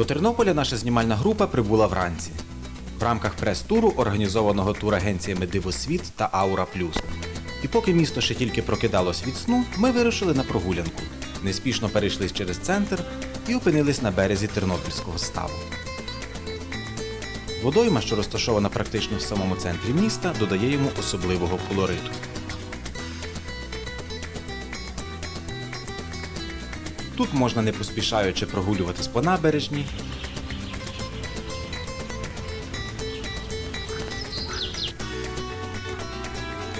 До Тернополя наша знімальна група прибула вранці. В рамках прес-туру, організованого турагенціями Дивосвіт та Аура Плюс. І поки місто ще тільки прокидалось від сну, ми вирушили на прогулянку. Неспішно перейшли через центр і опинились на березі Тернопільського ставу. Водойма, що розташована практично в самому центрі міста, додає йому особливого колориту. Тут можна не поспішаючи прогулюватись по набережній.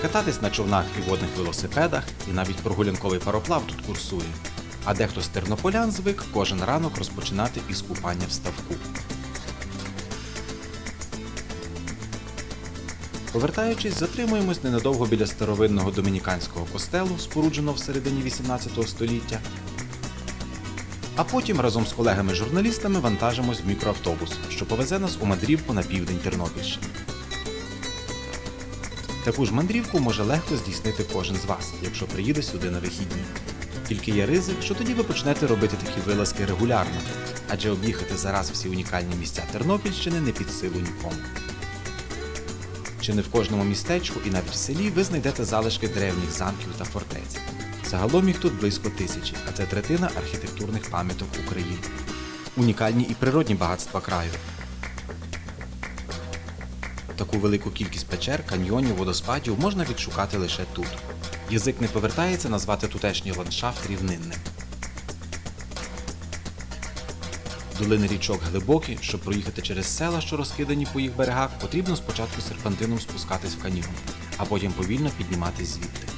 Кататись на човнах і водних велосипедах, і навіть прогулянковий пароплав тут курсує. А дехто з тернополян звик кожен ранок розпочинати із купання в ставку. Повертаючись, затримуємось ненадовго біля старовинного домініканського костелу, спорудженого в середині 18 століття, а потім разом з колегами-журналістами вантажимось в мікроавтобус, що повезе нас у мандрівку на південь Тернопільщини. Таку ж мандрівку може легко здійснити кожен з вас, якщо приїде сюди на вихідні. Тільки є ризик, що тоді ви почнете робити такі вилазки регулярно, адже об'їхати зараз всі унікальні місця Тернопільщини не під силу нікому. Чи не в кожному містечку і навіть в селі ви знайдете залишки древніх замків та фортець. Загалом їх тут близько тисячі, а це третина архітектурних пам'яток України. Унікальні і природні багатства краю. Таку велику кількість печер, каньйонів, водоспадів можна відшукати лише тут. Язик не повертається назвати тутешній ландшафт рівнинним. Долини річок глибокі, щоб проїхати через села, що розкидані по їх берегах, потрібно спочатку серпантином спускатись в каньйон, а потім повільно підніматись звідти.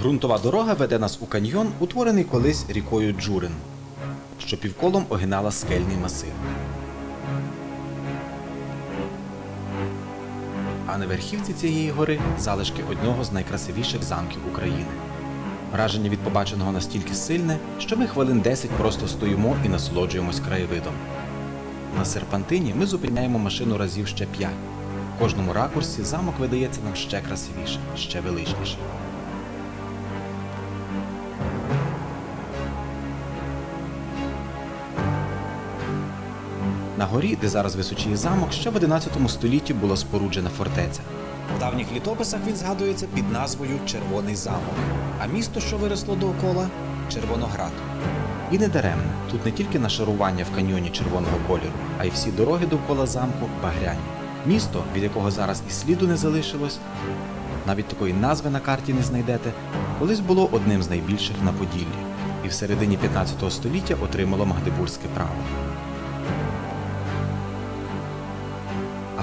Грунтова дорога веде нас у каньйон, утворений колись рікою Джурин, що півколом огинала скельний масив. А на верхівці цієї гори залишки одного з найкрасивіших замків України. Враження від побаченого настільки сильне, що ми хвилин 10 просто стоїмо і насолоджуємось краєвидом. На серпантині ми зупиняємо машину разів ще 5. В кожному ракурсі замок видається нам ще красивіше, ще величніше. На горі, де зараз височіє замок, ще в 11 столітті була споруджена фортеця. В давніх літописах він згадується під назвою Червоний замок, а місто, що виросло довкола Червоноград. І не даремно, тут не тільки нашарування в каньйоні червоного кольору, а й всі дороги довкола замку багряні. Місто, від якого зараз і сліду не залишилось, навіть такої назви на карті не знайдете, колись було одним з найбільших на Поділлі, і в середині 15 століття отримало Магдебурзьке право.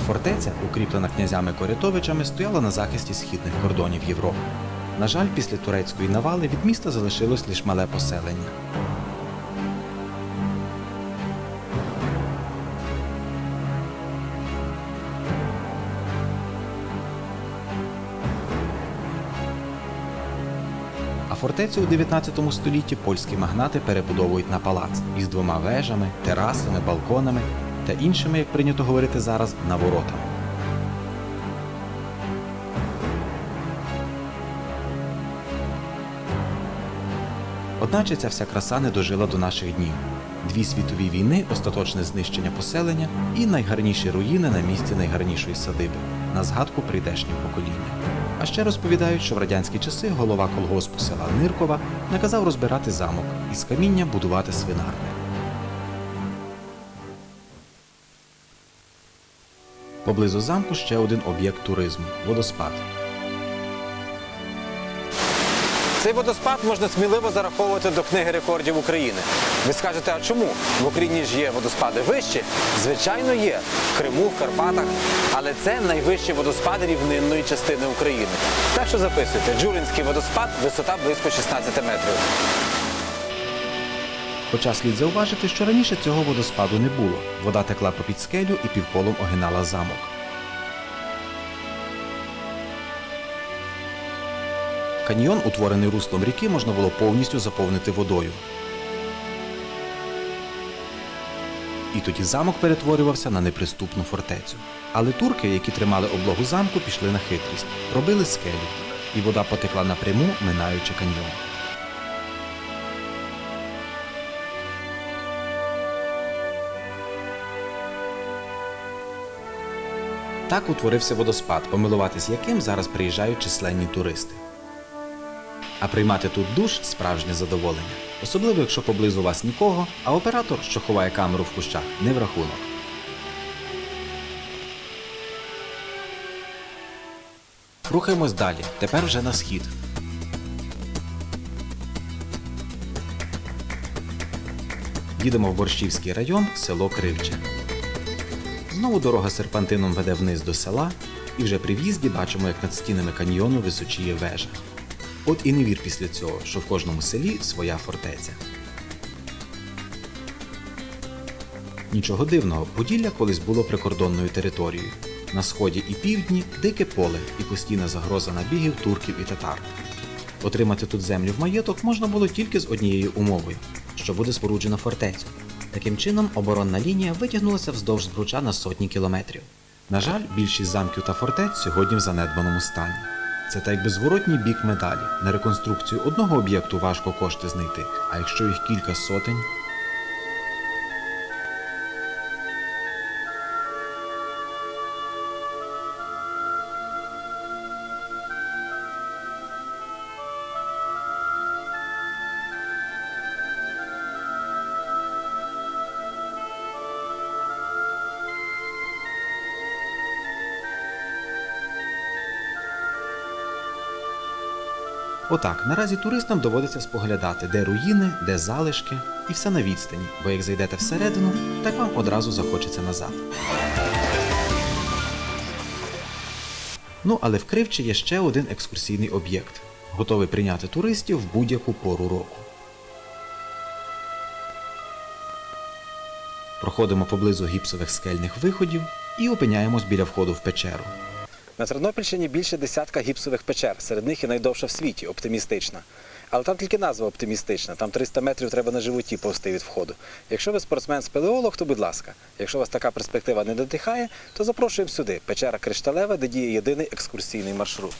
Фортеця, укріплена князями Корятовичами, стояла на захисті східних кордонів Європи. На жаль, після турецької навали від міста залишилось лише мале поселення. А фортецю у 19 столітті польські магнати перебудовують на палац із двома вежами, терасами, балконами та іншими, як прийнято говорити зараз, наворотами. Одначе ця вся краса не дожила до наших днів. Дві світові війни, остаточне знищення поселення і найгарніші руїни на місці найгарнішої садиби на згадку прийдешніх покоління. А ще розповідають, що в радянські часи голова колгоспу села Ниркова наказав розбирати замок і з каміння будувати свинарник. Поблизу замку ще один об'єкт туризму водоспад. Цей водоспад можна сміливо зараховувати до книги рекордів України. Ви скажете, а чому? В Україні ж є водоспади вищі? Звичайно, є в Криму, в Карпатах, але це найвищі водоспади рівнинної частини України. Так що записуйте, Джуринський водоспад, висота близько 16 метрів. Хоча слід зауважити, що раніше цього водоспаду не було. Вода текла попід скелю і півколом огинала замок. Каньйон, утворений руслом ріки, можна було повністю заповнити водою. І тоді замок перетворювався на неприступну фортецю. Але турки, які тримали облогу замку, пішли на хитрість, робили скелю, і вода потекла напряму, минаючи каньйон. Так утворився водоспад, помилуватись яким зараз приїжджають численні туристи. А приймати тут душ справжнє задоволення, особливо якщо поблизу вас нікого, а оператор, що ховає камеру в кущах, не в рахунок. Рухаємось далі, тепер вже на схід. Їдемо в Борщівський район, село Кривче. Знову дорога серпантином веде вниз до села, і вже при в'їзді бачимо, як над стінами каньйону височіє вежа. От і не вір після цього, що в кожному селі своя фортеця. Нічого дивного, Поділля колись було прикордонною територією. На сході і півдні дике поле і постійна загроза набігів турків і татар. Отримати тут землю в маєток можна було тільки з однією умовою, що буде споруджено фортецю. Таким чином, оборонна лінія витягнулася вздовж збруча на сотні кілометрів. На жаль, більшість замків та фортець сьогодні в занедбаному стані. Це так якби зворотній бік медалі. На реконструкцію одного об'єкту важко кошти знайти, а якщо їх кілька сотень. Отак, наразі туристам доводиться споглядати, де руїни, де залишки, і все на відстані, бо як зайдете всередину, так вам одразу захочеться назад. Ну, але в Кривчі є ще один екскурсійний об'єкт, готовий прийняти туристів в будь-яку пору року. Проходимо поблизу гіпсових скельних виходів і опиняємось біля входу в печеру. На Тернопільщині більше десятка гіпсових печер. Серед них і найдовша в світі, оптимістична. Але там тільки назва оптимістична. Там 300 метрів треба на животі повсти від входу. Якщо ви спортсмен-спелеолог, то будь ласка. Якщо вас така перспектива не дотихає, то запрошуємо сюди. Печера Кришталева, де діє єдиний екскурсійний маршрут.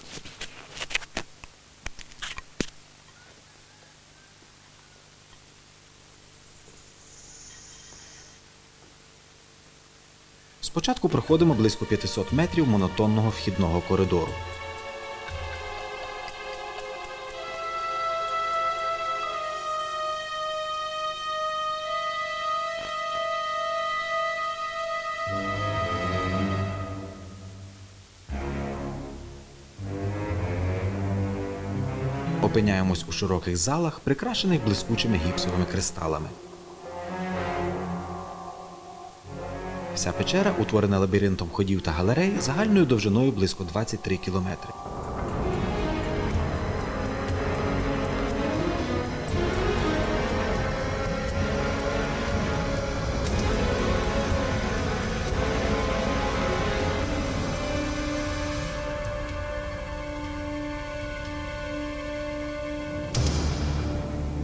Спочатку проходимо близько 500 метрів монотонного вхідного коридору. Опиняємось у широких залах, прикрашених блискучими гіпсовими кристалами. Вся печера утворена лабіринтом ходів та галерей загальною довжиною близько 23 кілометри.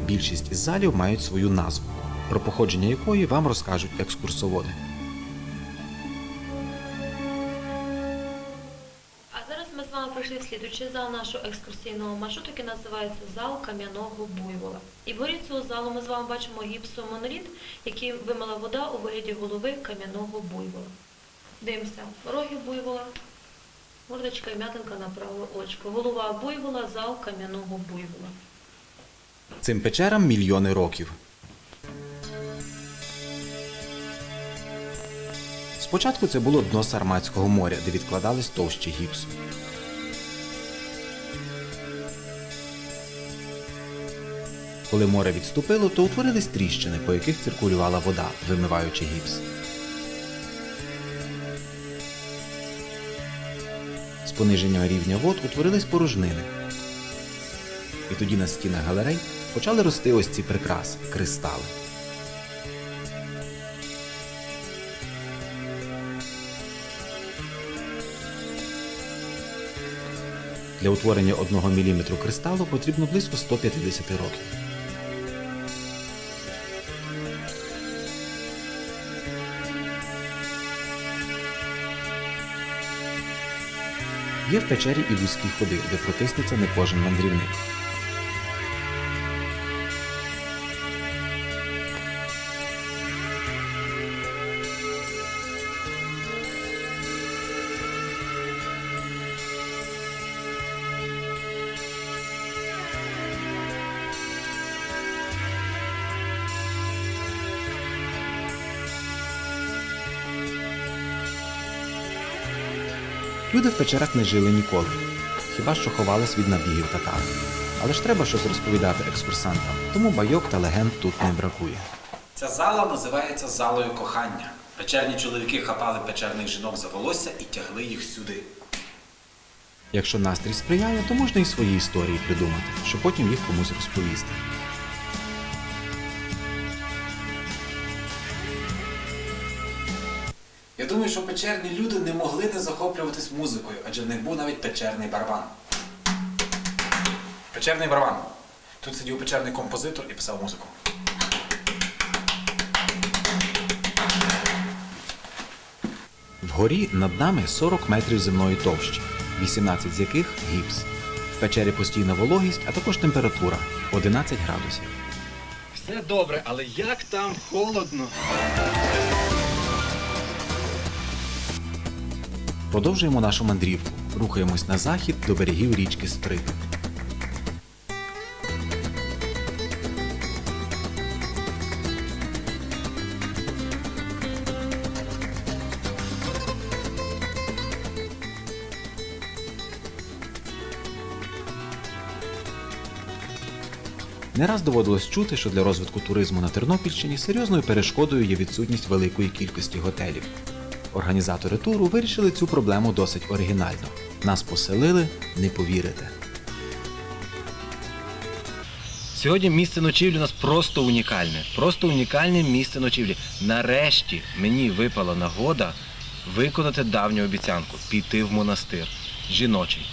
Більшість із залів мають свою назву, про походження якої вам розкажуть екскурсоводи. Прийшли в слідуючий зал нашого екскурсійного маршруту, який називається зал кам'яного буйвола. І вгорі цього залу ми з вами бачимо гіпсомоноліт, який вимила вода у вигляді голови кам'яного буйвола. Дивимося, роги буйвола, мордочка і м'ятинка на праве очко. Голова буйвола, зал кам'яного буйвола. Цим печерам мільйони років. Спочатку це було дно Сарматського моря, де відкладались товщі гіпсу. Коли море відступило, то утворились тріщини, по яких циркулювала вода, вимиваючи гіпс. З пониження рівня вод утворились порожнини. І тоді на стінах галерей почали рости ось ці прикраси кристали. Для утворення 1 мм кристалу потрібно близько 150 років. Є в печері і вузькі ходи, де протиснеться не кожен мандрівник. Люди в печерах не жили ніколи, хіба що ховались від набігів татар. Але ж треба щось розповідати екскурсантам, тому байок та легенд тут не бракує. Ця зала називається залою кохання. Печерні чоловіки хапали печерних жінок за волосся і тягли їх сюди. Якщо настрій сприяє, то можна і свої історії придумати, щоб потім їх комусь розповісти. Я думаю, що печерні люди не могли не захоплюватись музикою, адже в них був навіть печерний барабан. Печерний барабан. Тут сидів печерний композитор і писав музику. Вгорі над нами 40 метрів земної товщі, 18 з яких гіпс. В печері постійна вологість, а також температура 11 градусів. Все добре, але як там холодно. Продовжуємо нашу мандрівку. Рухаємось на захід до берегів річки Стрит. Не раз доводилось чути, що для розвитку туризму на Тернопільщині серйозною перешкодою є відсутність великої кількості готелів. Організатори туру вирішили цю проблему досить оригінально. Нас поселили, не повірите. Сьогодні місце ночівлі у нас просто унікальне. Просто унікальне місце ночівлі. Нарешті мені випала нагода виконати давню обіцянку піти в монастир. Жіночий.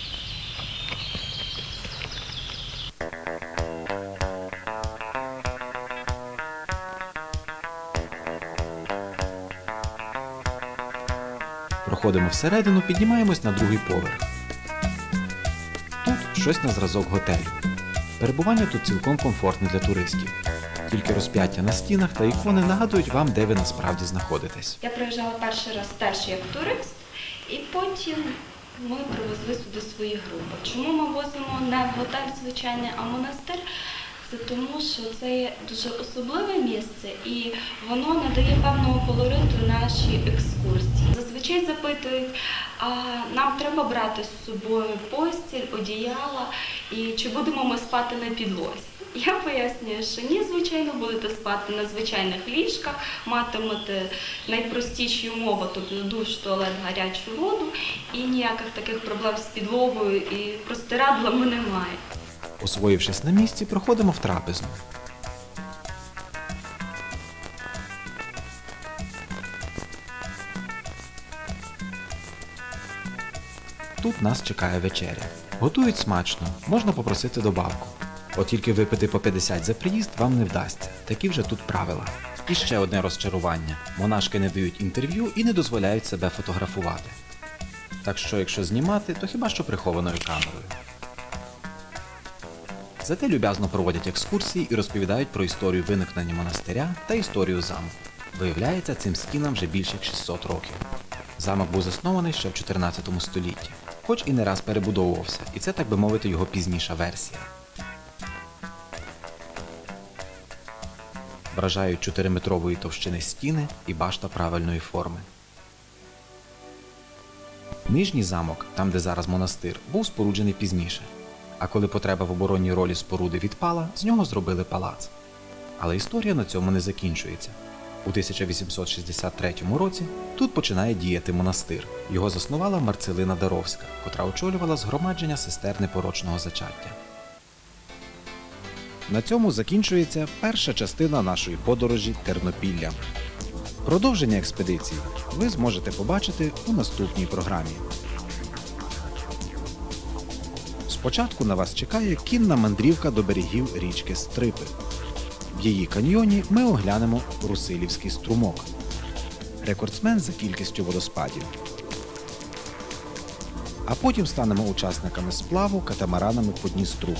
Проходимо всередину, піднімаємось на другий поверх. Тут щось на зразок готелю. Перебування тут цілком комфортне для туристів. Тільки розп'яття на стінах та ікони нагадують вам, де ви насправді знаходитесь. Я приїжджала перший раз теж як турист, і потім ми привезли сюди свої групи. Чому ми возимо не в готель звичайний, а монастир? Це тому, що це є дуже особливе місце і воно надає певного колориту нашій екскурсії. Зазвичай запитують, а нам треба брати з собою постіль, одіяла і чи будемо ми спати на підлозі. Я пояснюю, що ні, звичайно, будете спати на звичайних ліжках, матимете найпростіші умови, тобто душ, туалет, гарячу воду, і ніяких таких проблем з підлогою і простирадлами немає. Освоївшись на місці, проходимо в трапезну. Тут нас чекає вечеря. Готують смачно, можна попросити добавку. От тільки випити по 50 за приїзд вам не вдасться. Такі вже тут правила. І ще одне розчарування: монашки не дають інтерв'ю і не дозволяють себе фотографувати. Так що, якщо знімати, то хіба що прихованою камерою. Зате люб'язно проводять екскурсії і розповідають про історію виникнення монастиря та історію замку. Виявляється, цим стінам вже більше як 600 років. Замок був заснований ще в 14 столітті, хоч і не раз перебудовувався, і це, так би мовити, його пізніша версія. Вражають 4-метрової товщини стіни і башта правильної форми. Нижній замок, там де зараз монастир, був споруджений пізніше. А коли потреба в оборонній ролі споруди відпала, з нього зробили палац. Але історія на цьому не закінчується. У 1863 році тут починає діяти монастир. Його заснувала Марцелина Даровська, котра очолювала згромадження сестер непорочного зачаття. На цьому закінчується перша частина нашої подорожі Тернопіллям. Продовження експедиції ви зможете побачити у наступній програмі. Спочатку на вас чекає кінна мандрівка до берегів річки Стрипи. В її каньйоні ми оглянемо Русилівський струмок, рекордсмен за кількістю водоспадів. А потім станемо учасниками сплаву катамаранами по Дністру.